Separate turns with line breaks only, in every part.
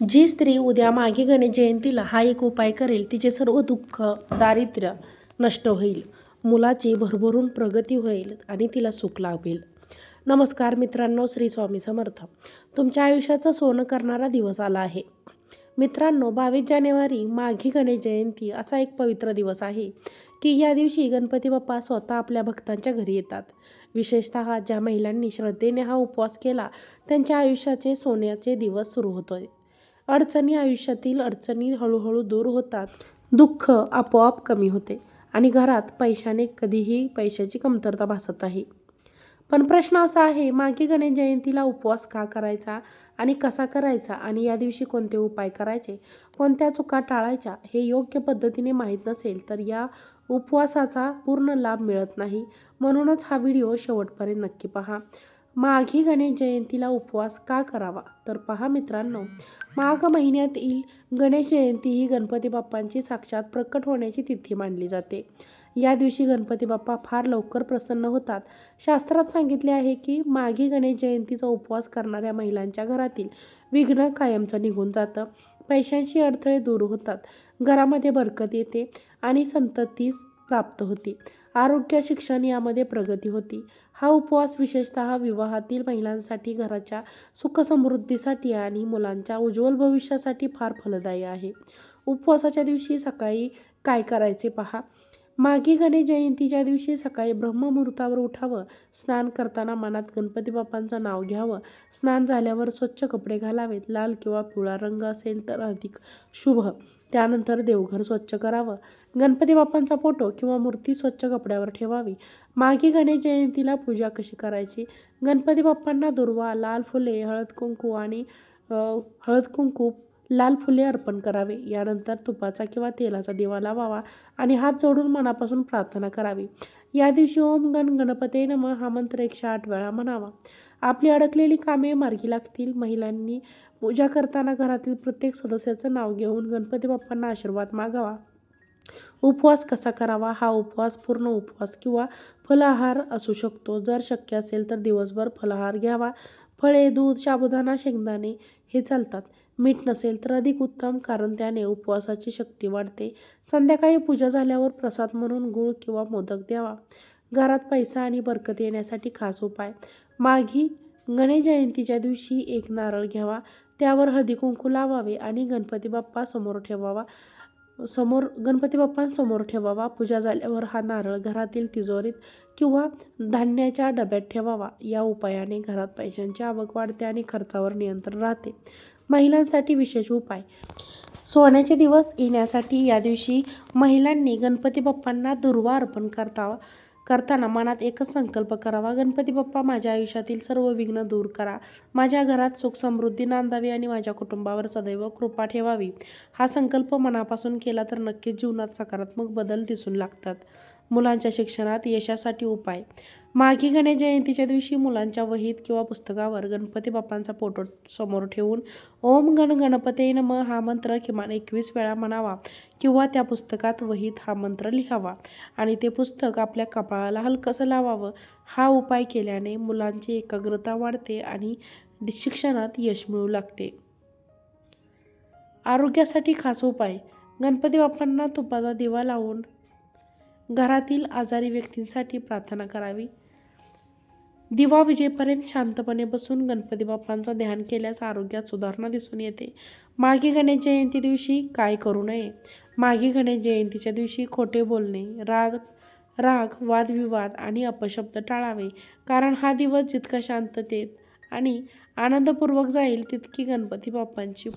जी स्त्री उद्या मागे गणेश जयंतीला हा एक उपाय करेल तिचे सर्व दुःख दारिद्र्य नष्ट होईल. मुलाची भरभरून प्रगती होईल आणि तिला सुख लाभेल. नमस्कार मित्रांनो श्री स्वामी समर्थ. तुमच्या आयुष्याचं सोनं करणारा दिवस आला आहे. मित्रांनो बावीस जानेवारी माघी गणेश जयंती असा एक पवित्र दिवस आहे की या दिवशी गणपती बाप्पा स्वतः आपल्या भक्तांच्या घरी येतात. विशेषतः ज्या महिलांनी श्रद्धेने हा उपवास केला त्यांच्या आयुष्याचे सोन्याचे दिवस सुरू होतोय. अडचणी आयुष्यातील अडचणी हळूहळू दूर होतात. दुःख आपोआप कमी होते आणि घरात पैशाने कधीही पैशाची कमतरता भासत नाही. पण प्रश्न असा आहे मागे गणेश जयंतीला उपवास का करायचा आणि कसा करायचा आणि या दिवशी कोणते उपाय करायचे कोणत्या चुका टाळायच्या हे योग्य पद्धतीने माहीत नसेल तर या उपवासाचा पूर्ण लाभ मिळत नाही. म्हणूनच हा व्हिडिओ शेवटपर्यंत नक्की पहा. माघी गणेश जयंतीला उपवास का करावा? तर पहा मित्रांनो माघ महिन्यातील गणेश जयंती ही गणपती बाप्पांची साक्षात प्रकट होण्याची तिथी मानली जाते. या दिवशी गणपती बाप्पा फार लवकर प्रसन्न होतात. शास्त्रात सांगितले आहे की माघी गणेश जयंतीचा उपवास करणाऱ्या महिलांच्या घरातील विघ्न कायमचं निघून जातं. पैशांची अडथळे दूर होतात. घरामध्ये बरकत येते आणि संततीस प्राप्त होते. आरोग्य शिक्षण यामध्ये प्रगती होती. हा उपवास विशेषतः विवाहातील महिलांसाठी घराच्या सुखसमृद्धीसाठी आणि मुलांच्या उज्ज्वल भविष्यासाठी फार फलदायी आहे. उपवासाच्या दिवशी सकाळी काय करायचे पहा? मागी गणेश जयंतीच्या दिवशी सकाळी ब्रह्ममुहूर्तावर उठावं स्नान करताना मनात गणपती बाप्पांचं नाव घ्यावं. स्नान झाल्यावर स्वच्छ कपडे घालावेत लाल किंवा पिवळा रंग असेल तर अधिक शुभ. त्यानंतर देवघर स्वच्छ करावं. गणपती बाप्पांचा फोटो किंवा मूर्ती स्वच्छ कपड्यावर ठेवावी. मागे गणेश जयंतीला पूजा कशी करायची? गणपती बाप्पांना दुर्वा लाल फुले हळद कुंकू आणि हळद कुंकू लाल फुले अर्पण करावे. यानंतर तुपाचा किंवा तेलाचा दिवा लावावा आणि हात जोडून मनापासून प्रार्थना करावी. या दिवशी ओम गण गणपते नम हा मंत्र एकशे आठ वेळा म्हणावा. आपली अडकलेली कामे मार्गी लागतील. महिलांनी पूजा करताना घरातील प्रत्येक सदस्याचं नाव घेऊन गणपती बाप्पांना आशीर्वाद मागावा. उपवास कसा करावा? हा उपवास पूर्ण उपवास किंवा फलाहार असू शकतो. जर शक्य असेल तर दिवसभर फलाहार घ्यावा. फळे दूध साबुदाणा शेंगदाणे हे चालतात. मीठ नसेल तर अधिक उत्तम कारण त्याने उपवासाची शक्ती वाढते. संध्याकाळी पूजा झाल्यावर प्रसाद म्हणून गूळ किंवा मोदक द्यावा. घरात पैसा आणि बरकत येण्यासाठी खास उपाय. माघी गणेश जयंतीच्या दिवशी एक नारळ घ्यावा. त्यावर हळदी कुंकू लावावे आणि गणपती बाप्पा समोर ठेवावा. समोर गणपती बाप्पांसमोर ठेवावा. पूजा झाल्यावर हा नारळ घरातील तिजोरीत किंवा धान्याच्या डब्यात ठेवावा. या उपायाने घरात पैशांची आवक वाढते आणि खर्चावर नियंत्रण राहते. महिलांसाठी विशेष उपाय. सोन्याचे दिवस येण्यासाठी या दिवशी महिलांनी गणपती बाप्पांना दुर्वा अर्पण करतावा करताना मनात एकच संकल्प करावा. गणपती बाप्पा माझ्या आयुष्यातील सर्व विघ्न दूर करा. माझ्या घरात सुख समृद्धी नांदावी आणि माझ्या कुटुंबावर सदैव कृपा ठेवावी. हा संकल्प मनापासून केला तर नक्कीच जीवनात सकारात्मक बदल दिसून लागतात. मुलांच्या शिक्षणात यशासाठी उपाय. माघी गणेश जयंतीच्या दिवशी मुलांच्या वहीत किंवा पुस्तकावर गणपती बाप्पांचा फोटो समोर ठेवून ओम गण गणपते नम हा मंत्र किमान एकवीस वेळा म्हणावा किंवा त्या पुस्तकात वहीत हा मंत्र लिहावा आणि ते पुस्तक आपल्या कपाळाला हलकंसं लावावं. हा उपाय केल्याने मुलांची एकाग्रता वाढते आणि शिक्षणात यश मिळू लागते. आरोग्यासाठी खास उपाय. गणपती बाप्पांना तुपाचा दिवा लावून घरातील आजारी व्यक्तींसाठी प्रार्थना करावी. दिवा विजेपर्यंत शांतपणे बसून गणपती बाप्पांचा ध्यान केल्यास आरोग्यात सुधारणा दिसून येते. मागे गणेश जयंती दिवशी काय करू नये? मागे गणेश जयंतीच्या दिवशी खोटे बोलणे राग राग वादविवाद आणि अपशब्द टाळावे. कारण हा दिवस जितका शांततेत आणि आनंदपूर्वक जाईल तितकी गणपती बाप्पांची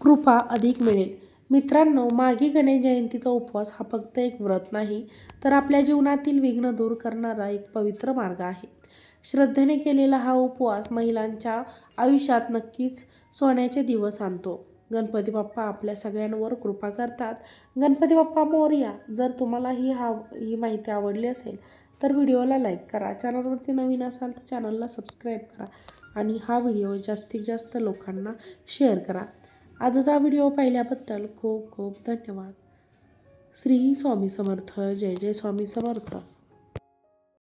कृपा अधिक मिळेल. मित्रांनो मागी गणेश जयंतीचा उपवास हा फक्त एक व्रत नाही तर आपल्या जीवनातील विघ्न दूर करणारा एक पवित्र मार्ग आहे. श्रद्धेने केलेला हा उपवास महिलांच्या आयुष्यात नक्कीच सोन्याचे दिवस आणतो. गणपती बाप्पा आपल्या सगळ्यांवर कृपा करतात. गणपती बाप्पा मोर्या जर तुम्हाला ही हा ही माहिती आवडली असेल तर व्हिडिओला लाईक करा. चॅनलवरती नवीन असाल तर चॅनलला सबस्क्राईब करा आणि हा व्हिडिओ जास्तीत जास्त लोकांना शेअर करा. आजचा व्हिडिओ पाहिल्याबद्दल खूप खूप धन्यवाद. श्री स्वामी समर्थ जय जय स्वामी समर्थ.